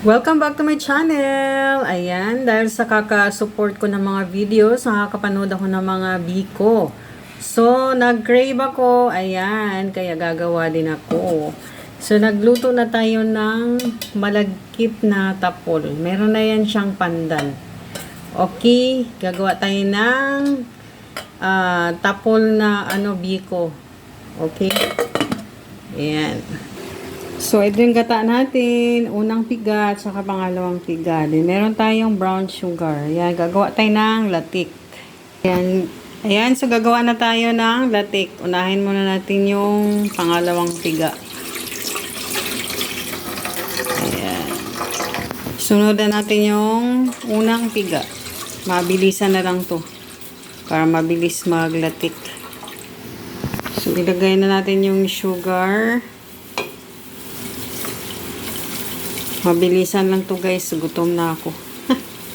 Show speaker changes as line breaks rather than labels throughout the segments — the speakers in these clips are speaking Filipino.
Welcome back to my channel! Ayan, dahil sa kaka-support ko ng mga videos, nakakapanood ako ng mga biko. So, nag-crave ako, ayan, kaya gagawa din ako. So, nagluto na tayo ng malagkit na tapol. Meron na yan siyang pandan. Okay, gagawa tayo ng ah, tapol na ano biko. Okay? Ayan. So, ito yung gata natin. Unang piga saka pangalawang piga. Then, meron tayong brown sugar. Yan, gagawa tayo ng latik. Ayan, ayan so gagawa na tayo ng latik. Unahin muna natin yung pangalawang piga. Ayan. Sunod na natin yung unang piga. Mabilisan na lang to. Para mabilis maglatik. So, ilagay na natin yung sugar. Mabilisan lang to guys. Gutom na ako.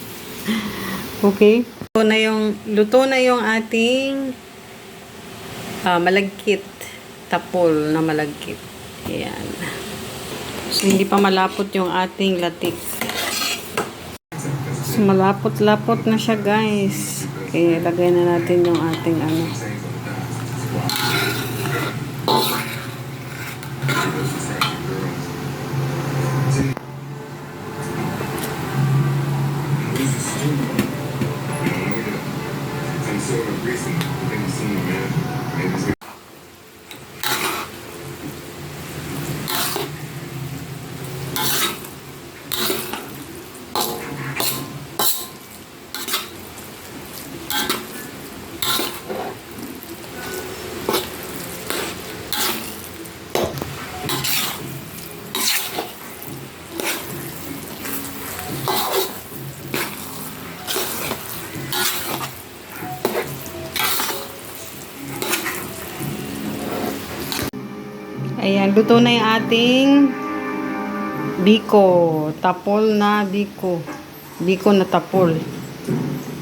okay. Luto na yung, luto na yung ating ah, malagkit. Tapol na malagkit. Ayan. So, hindi pa malapot yung ating latik. So, malapot-lapot na siya guys. Kaya lagay na natin yung ating ano.
I'm
Ayan, luto na yung ating biko. Tapol na biko. Hindi ko natapol.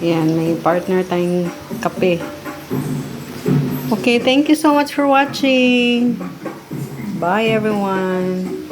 Ayan, may partner tayong kape. Okay, thank you so much for watching. Bye everyone.